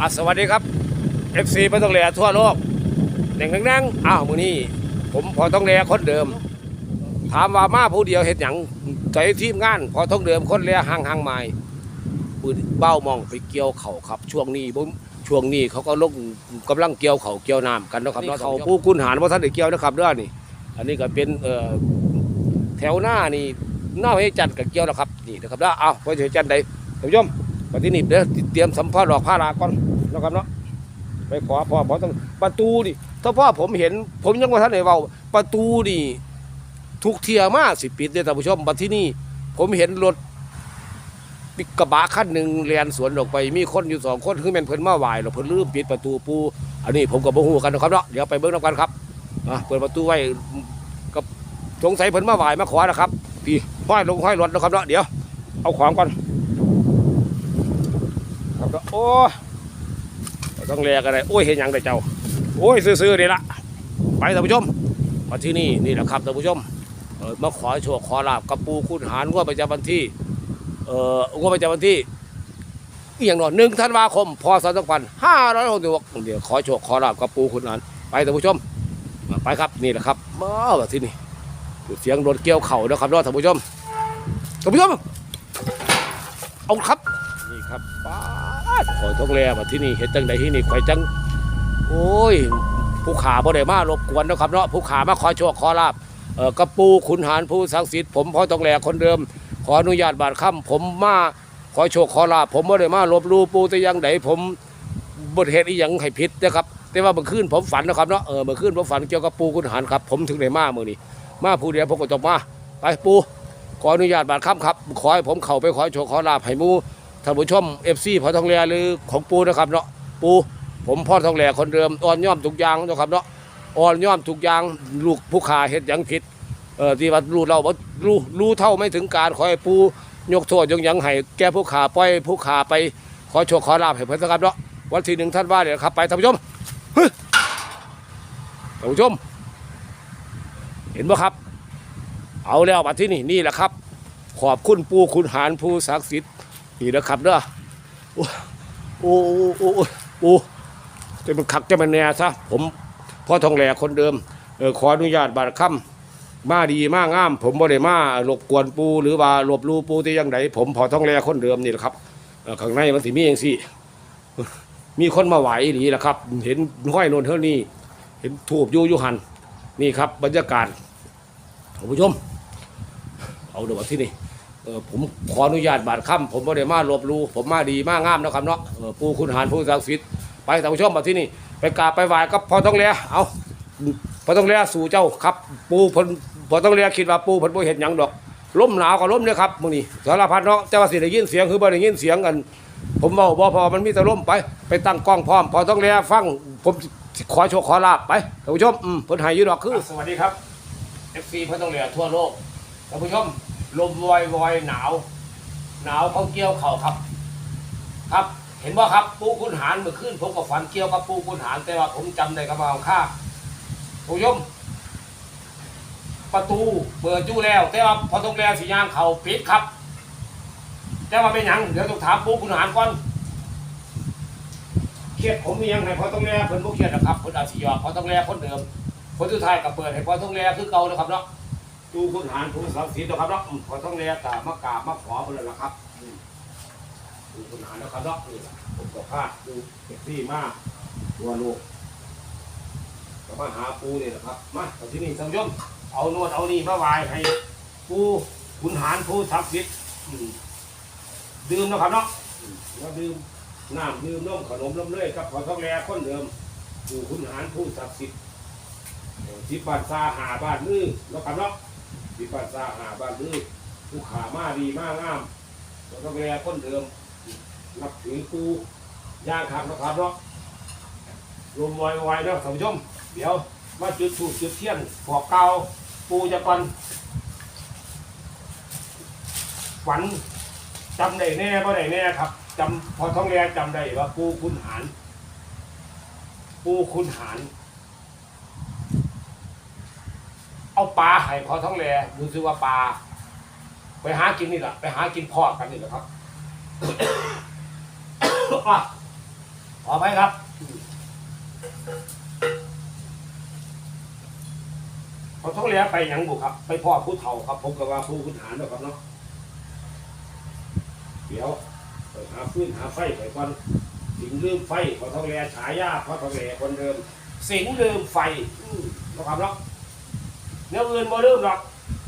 อะสวัสดีครับ FC ไม่ต้องแลทั่วโลกหนึ่งนั่งๆอ้าวมือนี้ผมพอต้องแลคนเดิม ถามว่ามาผู้เดียวเห็นอย่างใจทีมงาน พอต้องเดิมคนแลห่างห่างๆไม้ปืนเบ้ามองไปเกี่ยวเขาครับ ช่วงนี้ผมช่วงนี้เขาก็ลงกำลังเกี่ยวเขาเกี่ยวน้ำกันเนาะครับเนาะเขาผู้กุนหารว่าท่านได้เกี่ยวนะครับเด้อนี่ อันนี้ก็เป็นเอ่อแถวหน้านี่หน้าให้จัดกับเกี่ยวแล้วครับนี่นะครับเด้อเอาไว้เฉยจันใดท่านผู้ชม ปฏินิบเด้อเตรียมสัมภาระดอกผ้าลาก่อนนะครับเนาะไปขอพ่อพ่อต้องประตูดิถ้าพ่อผมเห็น ผมยังว่าท่านไหนเว้าประตูนี่ทุกเทียมาสิปิดเลยท่านผู้ชมบัดที่นี่ผมเห็นรถปิกกระบะคันหนึ่งเลียนสวนออกไปมีคนอยู่สองคนคือแม่นเพิ่นมาไหวหรอเพิ่นลืมปิดประตูปูอันนี้ผมกับบ่ฮู้กันนะครับเนาะเดี๋ยวไปเบิ่งนํกันครับอะเปิดประตูไว้กับสงสัยเพิ่นมาไหวมาขอนะครับพี่ห้อยลงห้อยรถนะครับเนาะเดี๋ยวเอาของก่อน ครับเนาะโอ้ต้องแลกันเลยโอ้ยเห็นยังได้เจ้า โอ้ยซื่อๆนี่ละไปท่านผู้ชมมาที่นี่นี่แหละครับท่านผู้ชมเออมาขอโชคขอลาบกับปูคุณหารงวดประจำวันที่เอองวดประจำวันที่อหย่างหน่อหนึ่งธันวาคมพศสองพันห้าร้อยหกสิบหกเดี๋ยวขอโชคขอลาบกับปูคุณหารไปท่านผู้ชมมาไปครับนี่แหละครับมาที่นี่เสียงรถเกี่ยวเข่านะครับท่านผู้ชมท่านผู้ชมเอาครับนี่ครับป้า ดขอต้องแลมาที่นี่เห็นจังใดที่นี่ข่อยจัง โอ้ย ผู้ขาบ่ได้มารบกวนนะครับเนาะผู้ขามาขอโชคขอลาบเออกระปูขุนหารผู้ศักดิ์สิทธิ์ผมพ่อต้องแลคนเดิม ขออนุญาตบาดค่ำผมมาขอโชคขอลาบผมบ่ได้มาลบลู่ปูแต่อยังใดผมบทเหตุอีหยังให้ผิดนะครับ แต่ว่าเมื่อคืนผมฝันนะครับเนาะเออเมื่อคืนผมฝันเกี่ยวกับปูขุนหารครับ ผมถึงได้มาเมื่อนี้มาผู้เดียวผมก็จบมาไปปูขออนุญาตบาดค่ำครับ ขอให้ผมเข้าไปขอโชคขอลาบให้หมู ท่านผู้ชมเอฟซีพอทองแหลหรือของปูนะครับเนาะปูผมพ่อทองแหลคนเดิมอ่อนย่อมทุกอย่างนะครับเนาะอ่อนย่อมทุกอย่างลูกผู้ขาเฮ็ดยังผิดเออที่ว่ารู้เราบ่รู้รู้เท่าไม่ถึงการขอให้ปูยกโทษยกยังให้แก้ผู้ขาปล่อยผู้ขาไปขอโชคขอลาภให้เพิ่อนนะครับเนาะวันที่หนึ่งท่านว่าเนี่ยครับไปท่านผู้ชมเฮ้ยท่านผู้ชม เห็นไหมครับ เอาแล้วมาที่นี่นี่แหละครับ ขอบคุณปูคุณหารผู้ศักดิ์สิทธิ์ นี่นะครับเด้อโอ้โอ้โอ้โอ้โอ้จะมันขักจะมันแน่ซะผมพ่อทองแหลคนเดิมเออขออนุญาตบาดค่ำมาดีมากงาม ผมบ่ได้มาหลบกวนปูหรือว่าหลบลูปูที่ยังไดผมพอทองแหลคนเดิมนี่แหละครับข้างในมันสิมีเองสิมีคนมาไหวหนีแหละครับ เห็นห้อยโนนเท่านี้ เห็นถูบยูยุหันนี่ครับ บรรยากาศท่านผู้ชม เอาเดี๋ยวมาที่นี่ ออผมขออนุญาตบาดค่ำผมไม่ได้มาลบลูผมมาดีมากงามนะครับเนาะเออปูคุณหารผู้ศักดิ์สิทธิ์ไปท่านผู้ชมมาที่นี่ไปกราบไปไหว้ก็พอต้องเลียเอาพอต้องเลียสู่เจ้าครับ ปูเพนพอต้องเลียคิดว่าปูเพนบ่เห็นหยังดอกล้มหนาวก็ล้มเนี่ยครับมื้อนี้สารพัดเนาะแต่ว่าสิได้ยินเสียงคือบ่ได้ยินเสียงกัน ผมเว้าบ่พอมันมีแต่ล้มไป ไปตั้งกล้องพร้อม พอต้องเลียฟังผมสิขอโชคขอลาบไปท่านผู้ชมอืมเพิ่นให้อยู่ดอกคือสวัสดีครับ FC เพิ่นต้องเลียทั่วโลกท่านผู้ชม ลมวอยวอยหนาว หนาวเขาเกี่ยวเข่าครับ ครับ เห็นว่าครับปูคุณหารเมื่อคืนผมก็ฝันเกี่ยวกับปูคุณหารแต่ว่าผมจำได้กับว่าข้าท่านผู้ชมประตูเปิดจู่แล้ว แต่ว่าพอต้องแล้วสีย่างเขาปิดครับ แต่ว่าเป็นยังเดี๋ยวต้องถามปูคุณหารก่อนเครียดผมมียังให้พอต้องแล้วเพิ่นบ่เครียดนะครับเพิ่นอาจสิยอมพอต้องแล้วคนเดิมคนสุดท้ายก็เปิดให้พอต้องแล้วคือเก่านะครับเนาะ ดูคุณหารผู้ศักดิ์สิทธิ์นะครับเนาะขอต้องเรียกามากราบมาขอเพื่อนละครับอืมดูคุณหารนะครับเนาะนี่ผมก็พลาดดูเก็บที่มากตัวลูกก็มาหาปูนี่แหละครับมาเอาที่นี่ท่านผู้ชมเอานวดเอานี่มาไหว้ให้ปูคุณหารผู้ศักดิ์สิทธิ์ดื่มนะครับเนาะแล้วดื่มน้ำดื่มนมขนมน้ำเลื่อยครับขอต้องแลคนเดิมดูคุณหารผู้ศักดิ์สิทธิ์ที่บ้านซาหาบ้านมือนะครับเนาะ วิปัสสาหาบ้านลือผู้ขามาดีมากงามแล้วก็แม่คนเดิมนับถือปูย่างขับนะครับเนาะรวมไว้ไว้เนาะท่านผู้ชมเดี๋ยวมาจุดถูกจุดเทียนขอกเกาปูจะก่อนฝันจำได้แน่บ่ได้แน่ครับจำพอท้องแรจำได้ว่าปูคุณหาร ปูคุณหาร เอาปลาให้พอท้องแลดูซิว่าปลาไปหากินนี่แหละไปหากินพอกันนี่แหละครับอะขอไปครับเขาต้องเลี้ยไปหยังบุครับ ไปพ่อผู้เฒ่าครับ ผมกับว่าผู้คุณหารนะครับเนาะเดี๋ยวไปหาฟื้นหาไฟไปก่อนสิงลืมไฟเขาต้องเลี้ยฉายาเขาต้องเลี้ยคนเดิมสิงลืมไฟนะครับเนาะ เนื้ออื่นบ่ลืมหรอก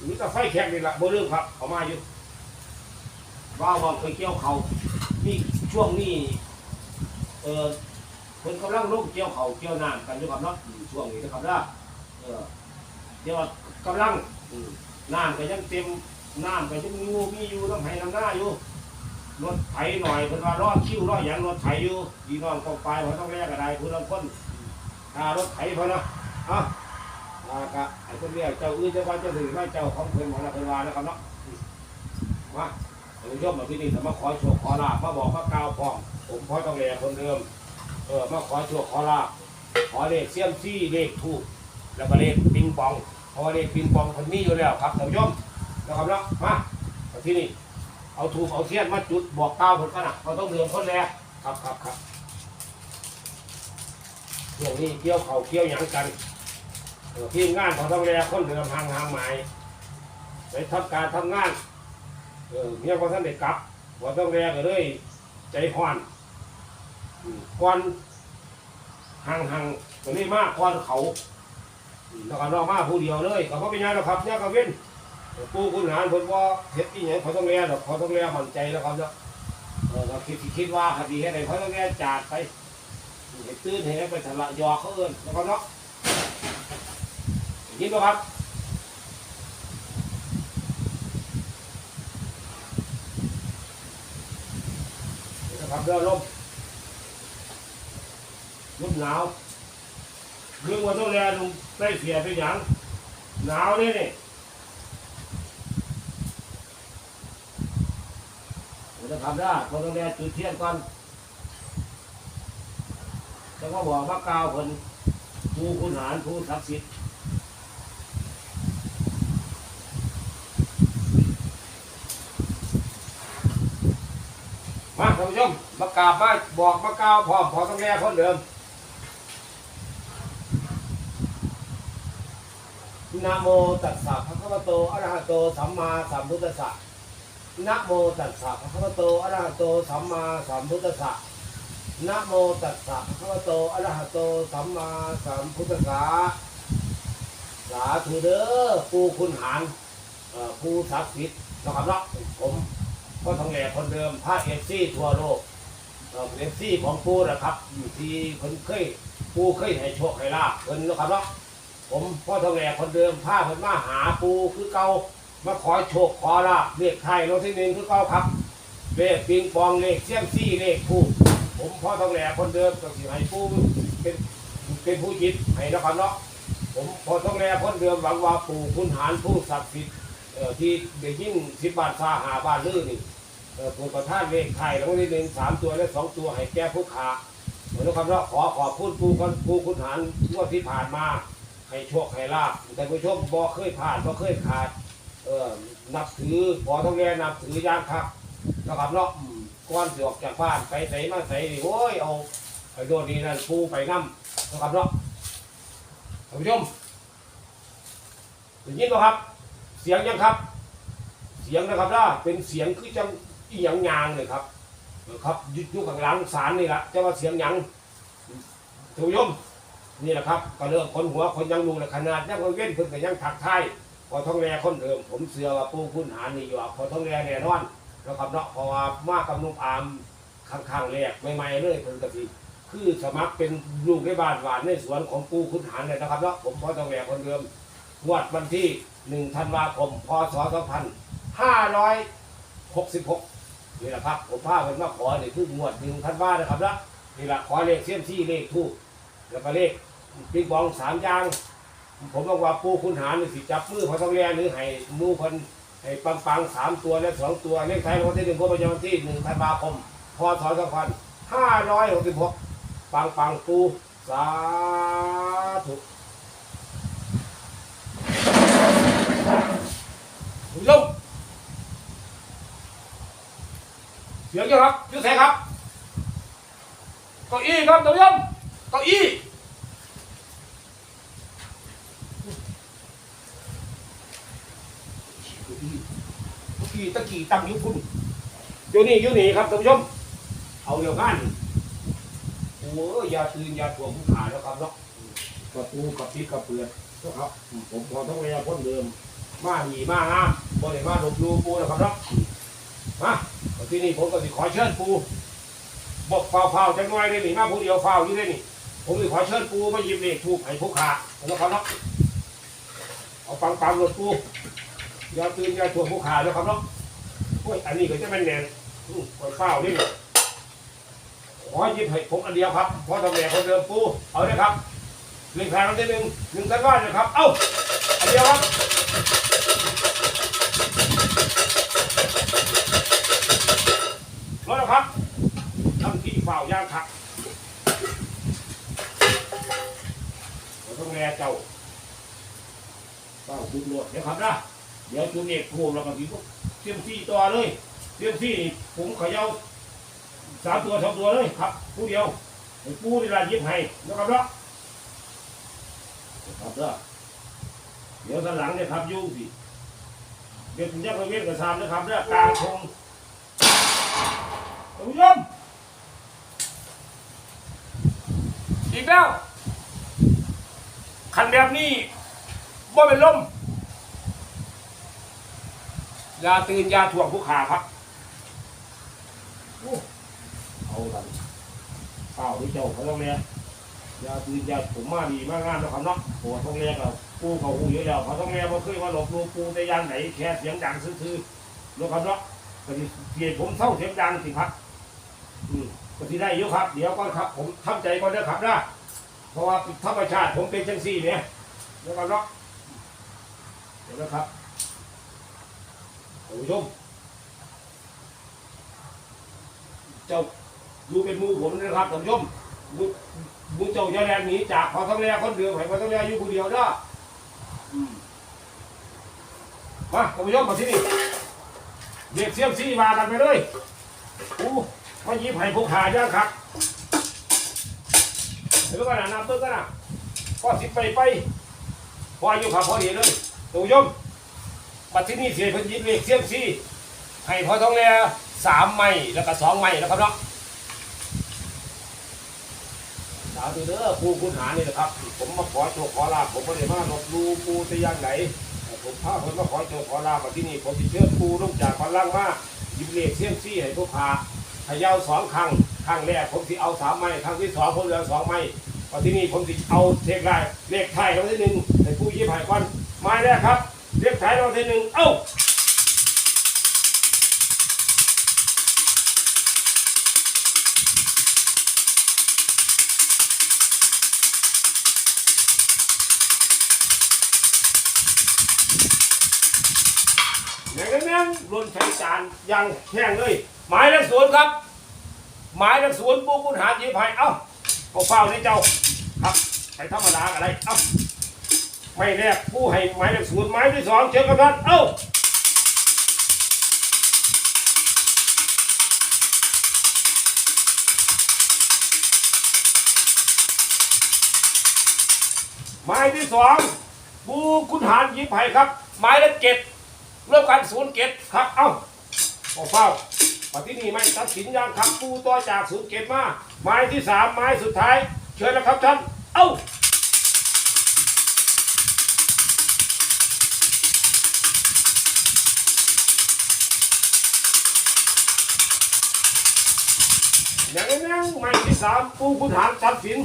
มีแต่ไฟแข็งนี่แหละบ่ลืมครับเขามาอยู่ว่าว่าเคยเกี่ยวเขานี่ช่วงนี้เออเพิ่นกำลังลงเกี่ยวเขาเกี่ยวน้ำกันอยู่ครับเนาะช่วงนี้นะครับนะเออเดี๋ยวกำลังน้ำก็ยังเต็มน้ำก็ยังมีอยู่มีอยู่น้ำไห้น้ำหน้าอยู่รถไถหน่อยเพิ่นว่ารอคิวรอหยังรถไถอยู่ดีน้องต้องไปเพราะต้องแลกกระไดผู้ลางคนถ้ารถไถเพราะนะอะ อ่ากะไอ้คนเรียกเจ้าอื่นเจ้าว่าเจ้าถือไม่เจ้าของเพิ่นของเราเพิ่นว่านะครับเนาะมาท่านผู้ชมมาที่นี่สมาขอโชคขอลาภมาบอกมากล่าวพร้อมผมพ่อต้องแลคนเดิมเออมาขอโชคขอลาภขอเลขเสี้ยมซี่เลขทูบแล้วก็เลขปิงปองเพราะว่าเลขปิงปองคนมีอยู่แล้วครับท่านผู้ชมนะครับเนาะมามาที่นี่เอาทูบเอาเทียนมาจุดบอกกล่าวคนกันนะเขาต้องเดิมคนแรกครับครับครับช่วงนี้เกี่ยวเขาเกี่ยวหยังกัน ทีมงานเขาต้องแลคนเดิมห่างห่างหมายไปทำการทำงานเออเนี่ยพอท่านได้กลับพอต้องแลก็เลยใจห้อนก้อนห่างห่างตัวนี้มากก้อนเขาแล้วก็นอกมาผู้เดียวเลยก็เพราะเป็นยังหรอกครับเนี่ยก็เว้นปูคุณหารเพิ่นว่าเฮ็ดอีหยังเขาต้องเรียนดอกเขาต้องเรียนมั่นใจแล้วครับเนาะเออก็คิดคิดว่าคดีให้ได้เขาต้องเรียนจากไปเห็นตื่นเห็นไปทะละยอเขาเอิ้นแล้วก็เนาะ ยินบ่ครับนะครับเรือลมลมหนาวเรื่องว่าต้องแลลงใต้เสียเป็นอย่างหนาวนี่นี่เราจะทำได้เราต้องแลจุดเทียนก่อนแล้วก็บอกว่ากาวคนผู้คุณหารผู้ศักดิ์สิทธิ์ ท่านผู้ชมมากราบมาบอกมากล่าวพร้อมพอต้องแลคนเดิมนะโมตัสสะภะคะวะโตอะระหะโตสัมมาสัมพุทธัสสะนะโมตัสสะภะคะวะโตอะระหะโตสัมมาสัมพุทธัสสะนะโมตัสสะภะคะวะโตอะระหะโตสัมมาสัมพุทธัสสะสาธุเด้อผู้คุณหารเอ่อผู้ศักดิ์สิทธิ์นะครับเนาะ ก็ทองแหล่คนเดิมพระเอฟซีทั่วโลกเอฟซีของปูนะครับ อยู่ที่เพิ่นเคยปูเคยให้โชคให้ลาภเพิ่นนะครับเนาะผมพ่อทองแหล่คนเดิมผ้าเพิ่นมาหาปูคือเก่ามาขอโชคขอลาบเลขไทยรถที่หนึ่งคือเก่าครับเลขปิงปองเลขเสี่ยมซี่เลขทูบผมพ่อทองแหล่คนเดิมก็สิให้ปูเป็นเป็นผู้ยิดให้นะครับเนาะผมพ่อทองแหล่คนเดิมหวังว่าปู่คุณหารผู้ศักดิ์สิทธิ์ ที่ได้ยิ่งสิบบาทซาหาบาทลื่นนี่เอ่อปู่ประทานเลขไทยรถที่หนึ่งสามตัวและสองตัวให้แก้ผู้ขาเหมือนครับเนาขอขอบคุณปู่คนปูคุณหารงวดที่ผ่านมาให้โชคให้ลาบแต่ผู้ชมบ่เคยผ่านบ่เคยขาดเออนับถือพอต้องแรนับถือย่างครับนะครับเนาะก่อนสิอกจากบ้านไปใส่มาใสดีโอ้ยเอาไอ้โดนนี่นั่นปูไปนํนะครับเนาะท่านผู้ชมได้ยินไหมครับ เสียงยังครับ เสียงนะครับล่ะเป็นเสียงคือจังอีหยังยางเลยครับครับยุดยุข้างหลังศาลนี่แหละจะว่าเสียงหยังท่านผู้ชมนี่แหละครับก็เริ่มคนหัวคนยังลุงละขนาดยังคนเว้นเพิ่นก็ยังถักทายพอท้องแรคนเดิมผมเสือว่าปูคุณหานี่อยู่พอท้องแรแน่นอนนะครับเนาะเพราะว่ามากับนุ่มอามข้างๆแรกใหม่ๆเลยเพิ่นก็สิคือสมัครเป็นลูกในบ้านหวานในสวนของปูคุณหานเลยนะครับเนาะผมพอท้องแรคนเดิมงวดวันที่ 1ธันวาคม พศ 2566 นี่แหละครับ ผมพาเพิ่นมาขอนี่คืองวด1ธันวานะครับเนาะนี่แหละขอเลขเสี้ยมซี่เลขทูปแล้วก็เลขปิงปองสามอย่าง ผมบอกว่าปูคุณหารนี่สิจับมือพอต้องแลหรือให้มือคนให้ปังปังๆสามตัวและสองตัวเลขไทายรางวัลที่หนึ่งก็ประจำวันที่หนึ่งธันวาคม พศสองพันห้าร้อยหกสิบหกปังปังๆปูสาธุ คุณผู้ชมเสียงเยอะครับยุ้ยแสครับเก้าอี้ครับท่านผู้ชมเก้าอี้เก้าอี้เก้าอี้ตะกี้ตั้งยุพุ่นอยู่นี่อยู่นี่ครับท่านผู้ชม เอาเดี๋ยวกันโอ้ยยาตื่นยาถ่วงผู้ขายแล้วครับเนาะประตูกับปิดกับเปลือนครับผมพอต้องเรียนคนเดิม มาหนีมางามบ่ได้มาหลบดูปูนะครับเนาะมาที่นี่ผมก็สิขอเชิญปูบอกเฝ้าๆจังหน่อยเลยนี่มาผู้เดียวเฝ้าอยู่เลยนี่ ผมสิขอเชิญปูมาหยิบเลขทูบให้ผู้ขานะครับเนาะเอาปังปังๆรถปูอย่าตื่นอย่าถ่วงผู้ขาแล้วครับเนาะโอ้ยอันนี้ก็จะเป็นแนนอืมปล่อยเฝ้านี่ขอหยิบให้ผมอันเดียวครับเพราะทำแหน่คนเดิมปูเอาเลยครับหนึ่งแผงที่หนึ่งหนึ่งสันว่านะครับ เอ้าอันเดียวครับ รถนะครับทำที่ฝ่าวยางขักเราต้องแลเจ้าเฝ้าจุดรวดเดี๋ยวครับนะ เดี๋ยวจุดเอกทูมแล้วก็ทีเตรียมที่ตัวเลยเตรียมที่ผมขย่าสามตัวสองตัวเลยครับผู้เดียวไอ้ปูนี่ละยิบให้นะครับเนาะครับเด้อเดี๋ยวสันหลังเนี่ยครับยุ่งสิเดี๋ยวผมจะไปเวียนกับซามนะครับเด้อกลางทงท่านผู้ชมอีกแล้วคันแบบนี้ว่เป็นลม ยาตื่นยาถ่วงผู้ขาครับเอากันเปล่าที่เจ้าเขาต้องเรียยาตื่นยาผมมาดีมากงานนะครับเนาะโอ้ต้องเรียกเราปูเขาหูเยอะแล้วเขาต้องเรียกว่าเคยว่าหลบลูปูแต่ยานไหนแค่เสียงดังซื่อๆนะครับเนาะก็สิเสียผมเท่าเสียงดังสิครับอืมก็ที่ได้อยู่ครับ เดี๋ยวก่อนครับ ผมทำใจก่อนนะครับนะเพราะว่าธรรมชาติผมเป็นจังซี่เนี่ยเดี๋ยวก่อนเนาะเดี๋ยวนะครับ ท่านผู้ชม เจ้าดูเป็นมือผมนะครับท่านผู้ชมมือมือเจ้าจะแรงหนีจากพอทั้งแรกคนเดียวให้พอทั้งแรกอยู่คนเดียวเด้ออืมมาท่านผู้ชมมาที่นี่เรียกเสียมซีมากันไปเลยอู้มายิบให้ผู้ขาย่างครับเดี๋ยวก็นะนับเบิ้งกันะก็สิไปไปพออยู่ครับพอดีเลยตูยม บัดที่นี่เสียเพิ่นยิบเลขเสียมซี่ให้พอท้องแลสามไม้แล้วก็สองไม้นะครับเนาะสาธุเด้อผู้คุณหานี่นะครับ ผมมาขอโชคขอลาผมไม่ได้มาหลบลูปูต่อย่างไหนผมพาคนมาขอโชคขอลาภบัดที่นี่ผมสิดเชิญปูลงจากพลังมาหยิบเลขเสียมซี่ให้ผู้ขาเขย่าสองครั้งครั้งแรกผมสิเอาสามไม้ครั้งที่สองผมเหลือสองไม้พอที่นี่ผมสิเอาเลขได้เลขไทายรางวัลที่หนึ่งให้ผู้ยิบหายก่อนไม้แรกครับ เลขไทายรางวัลที่หนึ่งเอ้าอย่างนั้นนะรวนใช้จานอยังแห้งเลย หมายเลขศูนย์ครับ หมายเลขศูนย์ปูคุณหาจีบให้เอ้าเอาเฝ้าในเจ้าครับไปธรรมดาอะไรเอ้า ไม่แรกผู้ให้หมายเลขศูนย์หมายที่สองเชิญครับท่านเอ้าหมายที่สองปูคุณหารยิบให้ครับ หมายเลขเจ็ดเริ่มกันศูนย์เจ็ดครับ เอ้าเอเฝ้าปฏินี้ไม่ตัดสินอย่างคำปูต่อจากศูนย์เก็บมาไม้ที่สามไม้สุดท้าย เชิญแล้วครับท่านเอ้า อย่างนี้นะไม้ที่สามปูคุณหารตัดสิน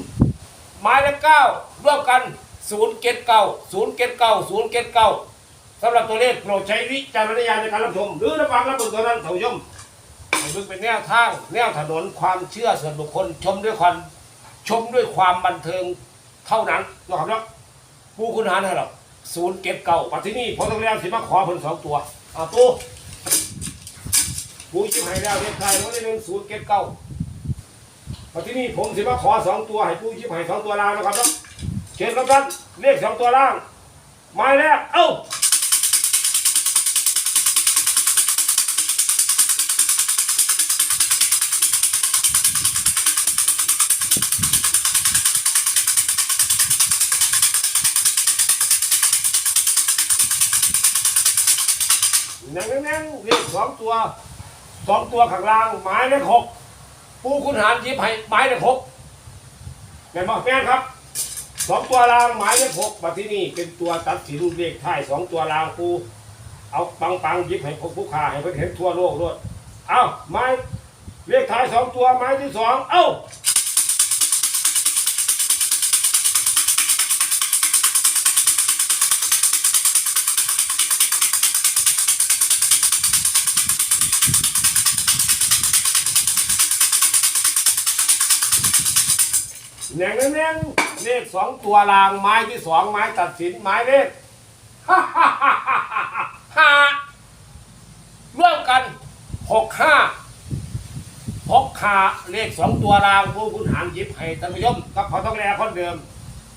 ไม้ละเก้าร่วมกันศูนย์เกตเก้าศูนย์เกตเก้าศูนย์เกตเก้าสำหรับตัวเลขโปรดใช้วิจารณญาณในการรับชมหรือรับฟังรับดูเท่านั้นท่านผู้ชมมึงเป็นแนวทางแนวถนนความเชื่อส่วนบุคคลชมด้วยความชมด้วยความบันเทิงเท่านั้นนะครับนะผู้คุณหารให้หรอกศูนย์เก็บเก่าปัจจุบันนี้พอต้องแล้วสิมาขอเพิ่นสองตัวอะตู้ผู้ชิมให้แล้วเรียกใครน้องได้หนึ่งศูนย์เก็บเก่า ปัจจุบันนี้ผมสิมาขอสองตัวให้ผู้ชิมให้สองตัวล่างนะครับเนาะเชิญครับท่านเลขสองตัวล่างหมายแรกเอ้านั่งนั่งเรียกสองตัวสองตัวข้างล่างหมายเลขหก ปูคุณหารยิบให้หมายเลขหกแม่นบอกแม่นครับสองตัวรางหมายเลขหกมาที่นี่เป็นตัวตัดสินเลขท้ายสองตัวรางปูเอาปังปังยิบให้พวกผู้ค้าให้เพื่อนเห็นทั่วโลกด้วยเอาไม้เลขท้ายสองตัวไม้ที่สองเอ้า แหน่งแหน่งเลขสองตัวรางไม้ที่สองไม้ตัดสินไม้เลขห้าห้าห้าห้าห้าร่วมกันหกห้าหกขาเลขสองตัวรางผู้คุณหารยิบให้ท่านผู้ชมกับพอต้องแลคนเดิม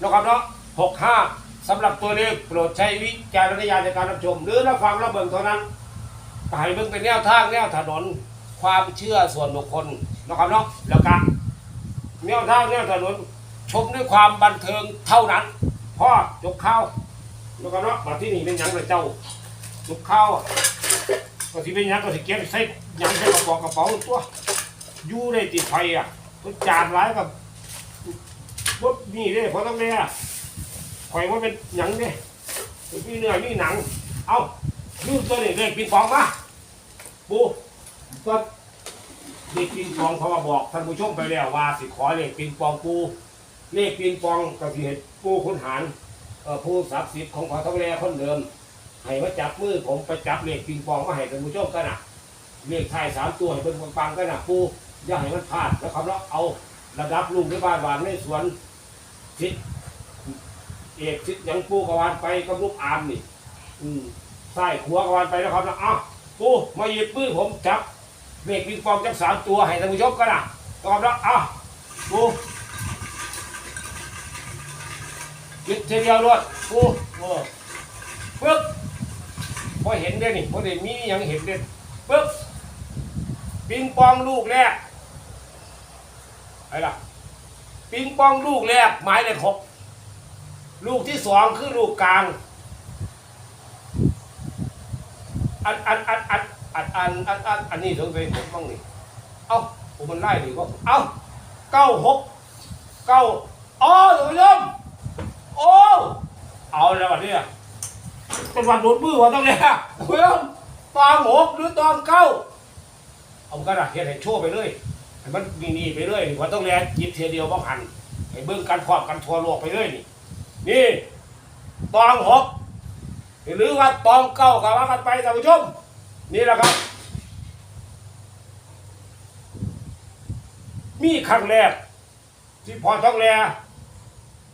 นะครับเนาะหกห้าสำหรับตัวเลขโปรดใช้วิจารณญาณในการรับชม หรือรับฟังรับเบิ่งเท่านั้นก็ให้เบิ่งเป็นแนวทางแนวถนน ความเชื่อส่วนบุคคลนะครับเนาะแล้วกัน แนวทางแนวถนน ชมด้วยความบันเทิงเท่านั้น พ่อจกข้าวแล้วก็เนาะมาที่นี่เป็นหยังเลยเจ้าจกข้าวอะก็ที่เป็นหยังก็สิเก็บใส่หยังใส่กระป๋องกระเป๋าตัวอยู่ได้ติดไฟอะก็จานร้ายกับรถนี่เด้เพราะต้องเนี่ยข่อยว่าเป็นหยังเด้มีเนื้อมีหนัง เอาลืมตัวนี้เลขปิงปองมาปูก็ เลขปิงปองเขามาบอกท่านผู้ชมไปแล้วว่าสิขอเลขปิงปองปูเลขปิงปองก็สิเห็นปูคุณหารเอ่อผู้ศักดิ์สิทธิ์ของขอทองแรคนเดิมให้มาจับมือผมไปจับเลขปิงปองมาให้ท่านผู้ชมกันนะเลขท้ายสามตัวให้เป็นปังๆกันนะปูอย่าให้มันพลาดแล้วครับเราเอาระดับลุงในบ้านหวานในสวนทิศเอกทิศยังปูกวานไปกับลูกอามนี่ อืมใส่ขัวกวานไปแล้วครับนะอ้าวปูมาหยิบมือผมจับ เมฆปิงปองจักสามตัวให้ท่านผู้ชมกันนะตอบแล้วอะปูยึดเทีเดียวรวดปูเออปึ๊บพอเห็นได้นี่พอได้มีหยังเห็นเด่นปึ๊บปิงปองลูกแรกอะไรล่ะปิงปองลูกแรกหมายเลขหกลูกที่สองคือลูกกลางอันอันอันอัน อันอันอันอันอันนี้สงสัยผมบ้างนี่เอ้าผมมันไล่ดีกว่าเอ้าเก้าหกเก้าอ๋อท่านผู้ชมโอ้เอาแล้ววันนี้เป็นวันโดนมือวะต้องเนี่ยเพื่อนตองหกหรือตองเก้าเอากระดาษเขียนให้โชว์ไปเลยให้มันนี่นี่ไปเลยว่าต้องแลจิบเทียเดียวบ้องหันให้เบิ่งกันพร้อมกันทั่วโลกไปเลยนี่นี่ตองหกหรือว่าตองเก้ากับว่ากันไปท่านผู้ชม นี่แหละครับ มีครั้งแรก ที่พอท้องแล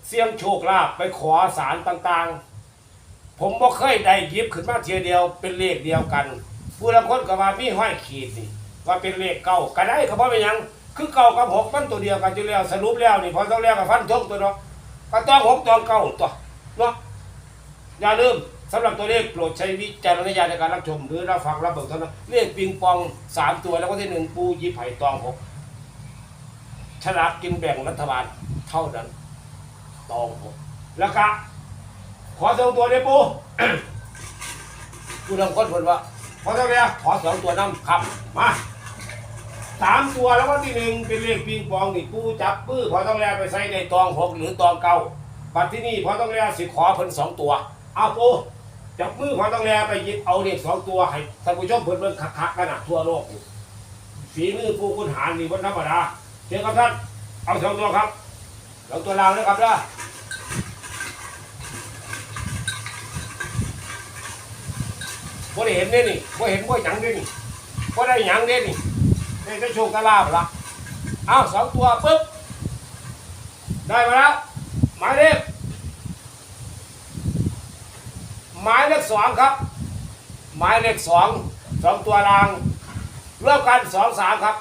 เสียงโชคลาภไปขอสารต่างๆ ผมบ่เคยได้ยิบขึ้นมาเทียเดียวเป็นเลขเดียวกัน ผู้ละคนก็ว่ามีห้อยขีดนี่ว่าเป็นเลขเก้าก็ได้ก็เพราะเป็นยังคือเก้ากับหกมันตัวเดียวกันอยู่แล้วสรุปแล้วนี่พอท้องแลกับฟันทงตัวเนาะก็ต้องหกต้องเก้าตัวเนาะอย่าลืม สำหรับตัวเลขโปรดใช้วิจารณญาณในการรับชม หรือรับฟังรับเบิกเท่านั้นเลขปิงปองสามตัวแล้วก็ที่หนึ่งปูยิบไผ่ตองหกฉลากกินแบ่งรัฐบาลเท่านั้นตองหกแล้วก็ขอสองตัวเลยปูปูนำคนผลว่าขอเท่าไหร่ขอสองตัวน้ำครับมาสามตัวแล้วก็ที่หนึ่งเป็นเลขปิงปองนี่ปูจับปื้อพอต้องแลไปใส่ในตองหกหรือตองเก้าบัดที่นี่พอต้องแลสิขอเพิ่นสองตัวเอาปู จับมือพอต้องแลไปหยิบเอาเลขสองตัวให้ท่านผู้ชมเพิ่นเบิ่งคักๆกันนะทั่วโลกฝีมือปูคุณหารนี่วันธรรมดาเชิญครับท่านเอาสองตัวครับสองตัวลาวเลยครับเด้อบ่ได้เห็นเด้นี่บ่เห็นบ่หยังเด้นี่บ่ได้หยังเด้นี่ได้แต่โชคกะลาบละเอาสองตัวปึ๊บได้มาแล้วหมายเลข หมายเลขสองครับ หมายเลขสองสองตัวรางรวมกันสองสามครับ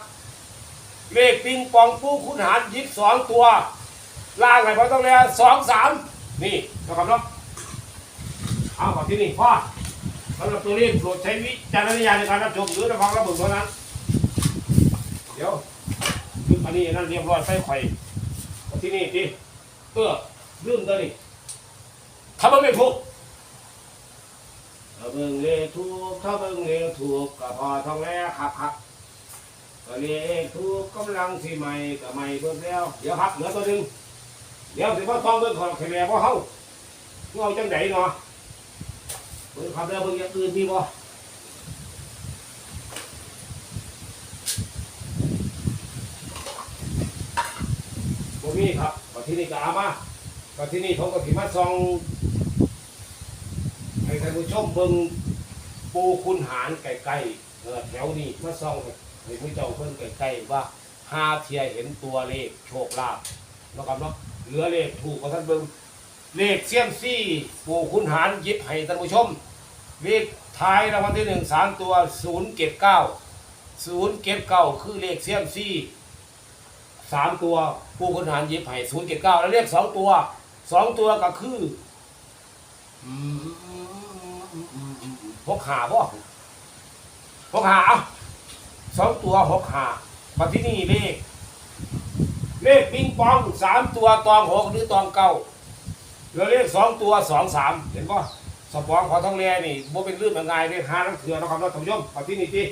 เลขปิงปองผู้คุณหารยิบสองตัวล่างไหนพอต้องเรียสองสามนี่นะครับเนาะเอาขอที่นี่พ่อสำหรับตัวเลขโปรดใช้วิจารณญาณในการรับชมหรือรับฟังรับเบิกเท่านั้น เดี๋ยวอันนี้นั่นเรียบร้อยไปไข่ที่นี่ดิเออลืมตัวนี่ถ้าเบิ่งเลข ถ้าเบิ่งเลขถูกถ้าเบิ่งเลขถูกก็พอท่องแล้วครับครับก็เลขถูกกำลังสิใหม่ก็ใหม่เพิ่มแล้ว เดี๋ยวครับเหลือตัวหนึ่งเดี๋ยวสิว่าต้องเบิ่งของแข็งแรงบ่เฮาเอาจังไดเนาะเบิ่งครับแล้วเบิ่งอย่างอื่นมีบ่บ่มีครับก็ที่นี่ก็เอามาก็ที่นี่ผมก็สิมาส่อง ให้ท่านผู้ชมเบิ่งปูคุณหารไก่ๆเออแถวนี้มาส่องให้ผู้เจ้าเพิ่นไก่ๆว่าหาเทียเห็นตัวเลขโชคลาภเนาะครับเนาะเหลือเลขถูกก็ท่านเบิ่งเลขเซียมซี่ปูคุณหารหยิบให้ท่านผู้ชมเลขท้ายรางวัลที่หนึ่งสามตัวศูนย์เจ็ดเก้าศูนย์เจ็ดเก้าคือเลขเซียมซี่สามตัวผู้คนหารยิบให้ศูนย์เจ็ดเก้าแล้วเรียกสองตัวสองตัวก็คือ หกหาบ่หกหาเอ้าสองตัวหกหามาที่นี่เลข เลขปิงปองสามตัวตองหกหรือตองเก้าแล้วเลขสองตัวสองสามเห็นป่ะสปองขอทองแร่นี่บ่เป็นลื่นเป็นไงเลขห้าทั้งเถื่อนนะครับท่านผู้ชมมาที่นี่ที่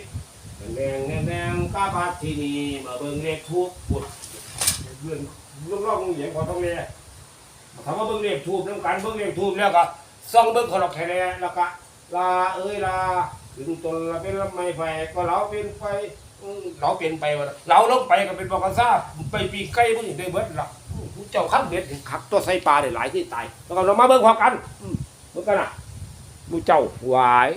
แดงแดงแดงก้าบาทที่นี่มาเบิ่งเลขทุกปุดเรื่องเรื่องรองเหยียงของต้องเรียถามว่าเบิ่งเลขทูบน้ำกันเบิ่งเลขทูบแล้วก็ซ่องเบิ่งขอดอกแค่แน่แล้วก็ ลาเอ้ยลาถึงตนละเป็นลำไม้ไฟก็เราเป็นไฟเราเป็นไปวะเราลงไปก็เป็นบอกกันซาไปปีกไก่มึงได้เบิดละอืมเจ้าขับเบ็ดขักตัวใส่ปลาได้หลายที่ตายแล้วก็เรามาเบิ่งพร้อมกันอืมเบิ่งกันน่ะมูเจ้าหวาย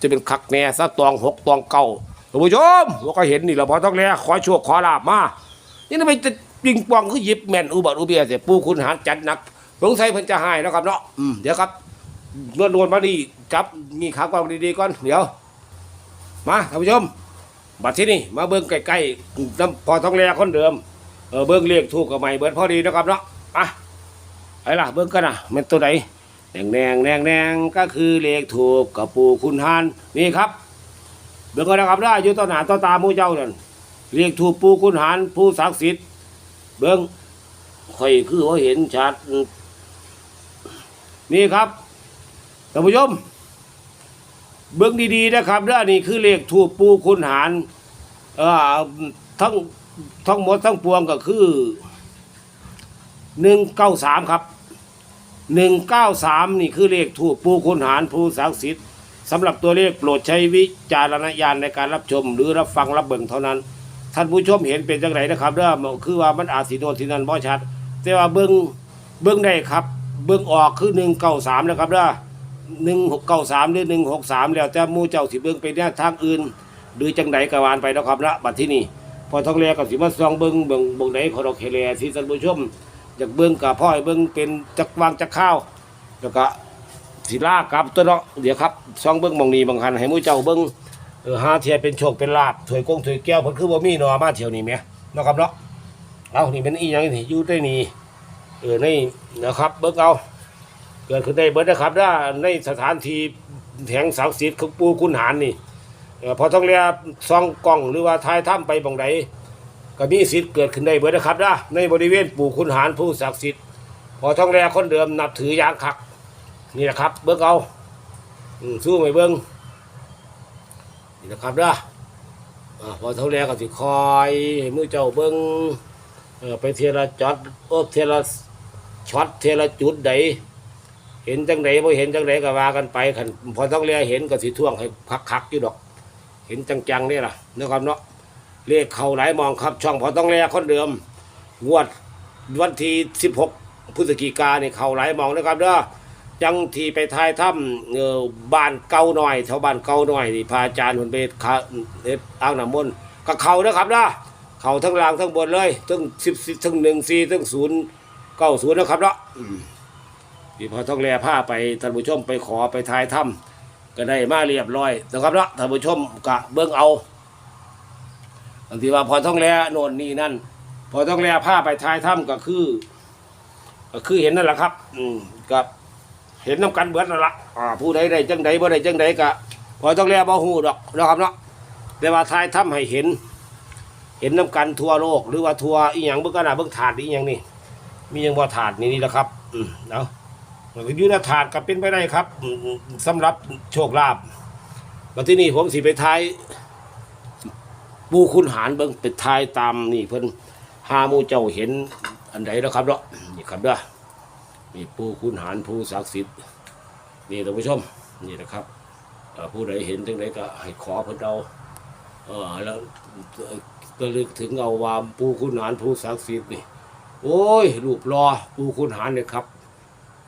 จะเป็นคักแน่ซะตองหกตองเก้าท่านผู้ชมเราก็เห็นนี่เราพอต้องแลขอโชคขอลาบมานี่ทำไมจะปิงปองคือหยิบแม่นอุบัติอุเบียเสียปูคุณหารจัดหนักสงสัยเพิ่นจะหายนะครับเนาะเดี๋ยวครับ นวดนวลมาดีจับมีขากวางดีๆก่อนเดี๋ยว มาท่านผู้ชม บัดที่นี่มาเบิ้งใกล้ๆน้ำพอทองแลคนเดิมเออเบิ้งเลขถูกกับใหม่เบิดพอดีนะครับเนาะอะไอ้ล่ะเบิ้งกันนะมันตัวไหนแดงแดงแดงแดงก็คือเลขถูกกับปู่คุณหารนี่ครับเบิ้งกันนะครับได้อยู่ต่อหน้าต่อตาหมู่เจ้านั่นเรียกถูกปู่คุณหารผู้ศักดิ์สิทธิ์เบิ้งค่อยคือว่าเห็นชัดนี่ครับ ท่านผู้ชมเบิ้องดีๆนะครับเด้อนี่คือเลขถูกปูคุณหารเอ่อทั้งทั้งหมดทั้งปวงก็คือหนึ่งเก้าสามครับหนึ่งเก้าสามนี่คือเลขถูกปูคุณหารผู้ศักดิ์สิทธิ์สำหรับตัวเลขโปรดใช้วิจารณญาณในการรับชม หรือรับฟังรับเบิ่งเท่านั้น ท่านผู้ชมเห็นเป็นจังไรนะครับเด้อคือว่ามันอาจสีโดนสีนันบ่ชัด แต่ว่าเบิ้องเบิ้องได้ครับ เบิ้องออกคือหนึ่งเก้าสามนะครับเด้อ หนึ่งหกเก้าสามหรือหนึ่งหกสามแล้วแต่หมู่เจ้าสิเบิ้งไปแนวทางอื่น หรือจังใดกวานไปนะครับละบัดที่นี่พอท้องแรกับสิมาซองเบิ้งเบิ้งบงไหนขอดอกเคเลที่ท่านผู้ชมอยากเบิ้งกับพ่อยเบิ้งเป็นจักวางจักข้าว แล้วก็สิลากลับตัวเนาะเดี๋ยวครับซองเบิ้งหมองนี้บางคันให้หมู่เจ้าเบิ้งเออหาเทียเป็นโชคเป็นลาบถวยกงถวยแก้วเพิ่นคือบ่มีเนาะมาเที่ยวนี้แหมเนาะครับเนาะเอานี่เป็นอีหยังนี่อยู่ได้นี่เออในนะครับเบิ่งเอา เกิดขึ้นได้เบิดนะครับถ้าในสถานที่แห่งศักดิ์สิทธิ์ของปู่คุณหารนี่เออพอต้องเรียซองกล้องหรือว่าทายถ้ำไปบ่งใดก็มีสิทธิ์เกิดขึ้นได้เบิดนะครับนะในบริเวณปู่คุณหารผู้ศักดิ์สิทธิ์พอต้องเรียคนเดิมนับถืออย่างคัก นี่นะครับ เบิ่งเอาอืมสู้ไม่เบิ่งนี่นะครับด้ออ่าพอเท่าแรก็สิคอยให้มือเจ้าเบิ้งเออไปเทยละจอดโอ้เทยละช็อตเทยละจุดใด เห็นจังใดบ่เห็นจังใดก็ว่ากันไปคันพอเท่าแรกเห็นก็สิท่วงให้คักๆอยู่ดอก เห็นจังๆนี่ล่ะนะครับเนาะเลขเข้าหลายมองครับ ช่องพอต้องแรกคนเดิมงวดวันที่16พฤศจิกาเนี่ยเข้าหลายมองนะครับเด้อจังที่ไปทายถ้ำเออบ้านเก่าหน่อยแถวบ้านเก่าหน่อยนี่พระอาจารย์คนไปขาเอ็ดอ่างน้ำมนต์ก็เขานะครับนะเขาทั้งล่างทั้งบนเลยทั้งสิบทั้งหนึ่งสี่ทั้งศูนย์เก้าศูนย์นะครับเนาะ อืมที่พอต้องแลผ้าไปท่านผู้ชมไปขอไปทายถ้ำก็ได้มาเรียบร้อยนะครับเนาะท่านผู้ชมกะเบิ้องเอาอันที่ว่าพอต้องแลโน่นนี่นั่น พอต้องแลผ้าไปทายถ้ำก็คือ ก็คือเห็นนั่นแหละครับ อืมกับเห็นน้ำกันเบิดนั่นละอ่าผู้ใดได้จังใดบ่ได้จังใดกะพอต้องแลบ่ฮู้ดอกนะครับเนาะแต่ว่าทายทำให้เห็น เห็นน้ำกันทั่วโลก หรือว่าทั่วอีหยังเบิ่งกันนะเบิ่งถาดอีหยังนี่ มียังบ่ถาดนี่นี่แหละครับ อืมเอามันก็ อยู่ในถาดก็เป็นไปได้ครับอืมสำหรับโชคลาภมาที่นี่ผมสิไปทายปูคุณหารเบิ่งไปทายตามนี่เพิ่นหามู่เจ้าเห็นอันใดแล้วครับเนาะนี่ครับเด้อนี่ปูคุณหารผู้ศักดิ์สิทธิ์นี่ท่านผู้ชมนี่นะครับผู้ใดเห็นจังไดก็ให้ขอเพิ่นเอาเออแล้วก็ลึกถึงเอาว่าปูคุณหารผู้ศักดิ์สิทธิ์นี่โอ้ยรูปรอปูคุณหารเนี่ยครับ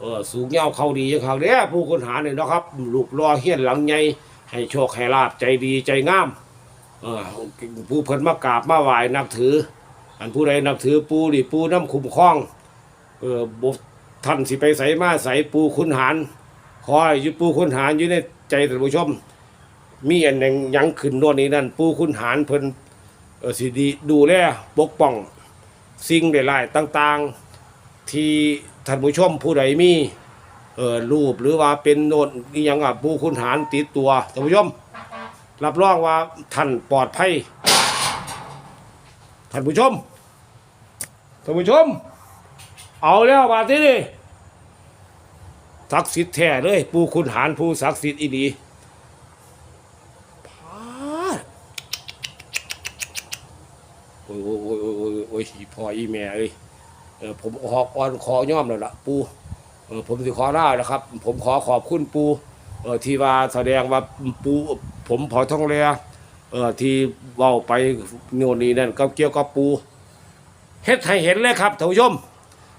เออสูงเงาเขาดีย่างเขาเนี่ยปูคุณหารเนี่ยนะครับรูปรอเฮี้ยนหลังใหญ่ให้โชคให้ลาบใจดีใจงามเออผู้เพิ่นมากราบมาไหว้นับถือ อันผู้ใดนับถือปูนี่ปูน้ำคุ้มครองเออบท่านสิไปใส่มาใส่ปูคุณหารคอยอยู่ปูคุณหารอยู่ในใจท่านผู้ชม มีอันหยังยังขึ้นโน่นนี่นั่นปูคุณหารเพิ่นเออสิดีดูแลปกป้อง สิ่งใดๆต่าง ๆ ที่ ท่านผู้ชมผู้ใดมีเอ่อรูปหรือว่าเป็นโนนอหยังอะผู้คุณหารติดตัวท่านผู้ชม รับรองว่าท่านปลอดภัยท่านผู้ชมท่านผู้ชม เอาแล้วบาดนี้นี่ศักดิ์สิทธิ์แท้เลย ผู้คุณหารผู้ศักดิ์สิทธิ์อีดีพาดโอ้ยโอ้ยโอ้ยโอ้ยโอ้ยโอ้พ่ออีแม่เอ้ย เออผมขออ่อนขอย่อมแล้วล่ะปูเออผมสิขอลาแล้วครับ ผมขอขอบคุณปูเออที่ว่าแสดงว่าปูผมพอท่องเรือเออที่เว้าไปโน่นนี่นั่นก็เกี่ยวกับปูเฮ็ดให้เห็นเลยครับท่านผู้ชม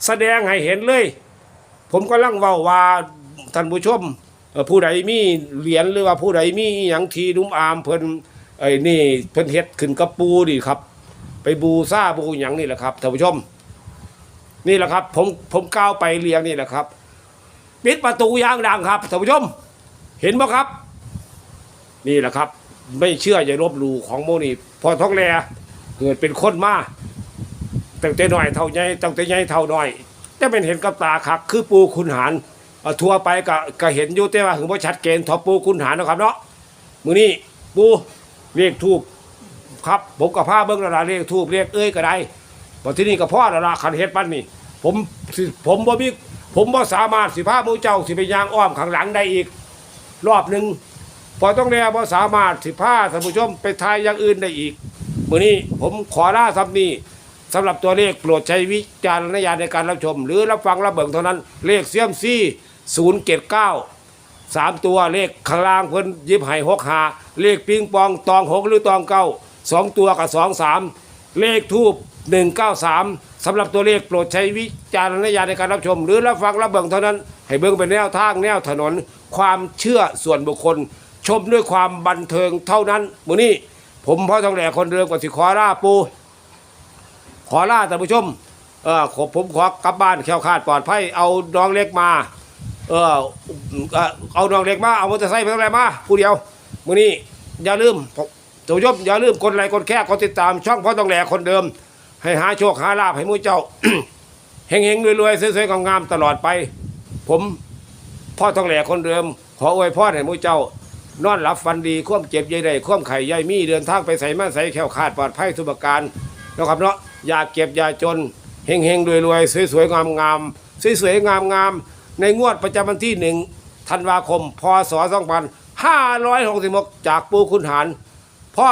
แสดงให้เห็นเลย ผมก็ลังเว้าว่าท่านผู้ชมผู้ใดมีเหรียญหรือว่าผู้ใดมีอย่างทีนุ่มอามเพิ่นไอ้นี่เพิ่นเฮ็ดขึ้นกับปูดีครับ ไปบูซาบูหยังนี่แหละครับท่านผู้ชม นี่แหละครับ ผมผมก้าวไปเรียงนี่แหละครับ ปิดประตูยางดังครับท่านผู้ชมเห็นไหมครับ นี่แหละครับ ไม่เชื่ออย่าลบหลู่ของโมนี่พอท้องแลเกิดเป็นคนมาตั้งแต่หน่อยเท่าใหญ่ตั้งแต่ใหญ่เท่าหน้อยแต่เป็นเห็นกับตาครับคือปูคุณหารทั่วไปก็ก็เห็นอยู่แต่ว่าถึงว่าชัดเจนทอปูคุณหารนะครับเนาะมือนี้ปูเรียกทูบครับผมกับผ้าเบิ้งระดาเรียกทูบเรียกเอ้ยก็ได้พอที่นี่กับพ่อระดาคันเฮ็ดปั้นนี่ ผมสิผมบ่มีผมบ่สามารถสิพาหมูเจ้าสิไปยางอ้อมข้างหลังได้อีก รอบหนึ่งพอต้องแลบ่สามารถสิพาท่านผู้ชมไปทายอย่างอื่นได้อีกมื้อนี้ผมขอลาซ้ำนี้สำหรับตัวเลขโปรดใช้วิจารณญาณในการรับชม หรือรับฟังรับเบิ่งเท่านั้น เลขเสียมซี่079สามตัวเลขข้างล่างเพิ่นยิบไห้หกหาเลขปิงปองตองหกหรือตองเก้าสองตัวกับสองสามเลขทูบหนึ่งเก้าสาม สำหรับตัวเลขโปรดใช้วิจารณญาณในการรับชม หรือรับฟังรับเบิ่งเท่านั้น ให้เบิ่งเป็นแนวทางแนวถนน ความเชื่อส่วนบุคคล ชมด้วยความบันเทิงเท่านั้นมื้อนี้ผมพ่อทองแหล่คนเดิมกับสิขอลาปู ขอลาท่านผู้ชมเออขอผมขอกลับบ้านแคล้วคลาดปลอดภัยเอาน้องเล็กมา เออเอ่อเอาน้องเล็กมา เอามอเตอร์ไซค์ไปทำอะไรมาผู้เดียวมื้อนี้อย่าลืมท่านผู้ชมอย่าลืมกดไลค์กดแชร์กดติดตามช่องพ่อต้องแหล่คนเดิม ให้หาโชคหาลาภให้มูเจ้าเฮงๆรวยๆสวยๆงามๆตลอดไป ผมพ่อต้องแหล่คนเดิม ขออวยพรให้มูเจ้านอนหลับฟันดีความเจ็บใยใดความไข่ใยมีเดินทางไปใส่มาใส่แขวขาดปลอดภัยทุกประการนะครับเนาะอย่าเก็บยาจนเฮงเฮงรวยรวยสวยสวยงามงามสวยสวยงามงามในงวดประจำวันที่หนึ่งธันวาคม พศสองพันห้าร้อยหกสิบจากปูคุณหารพ่อ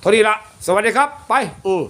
เท่านี้ละ สวัสดีครับ ไป อืม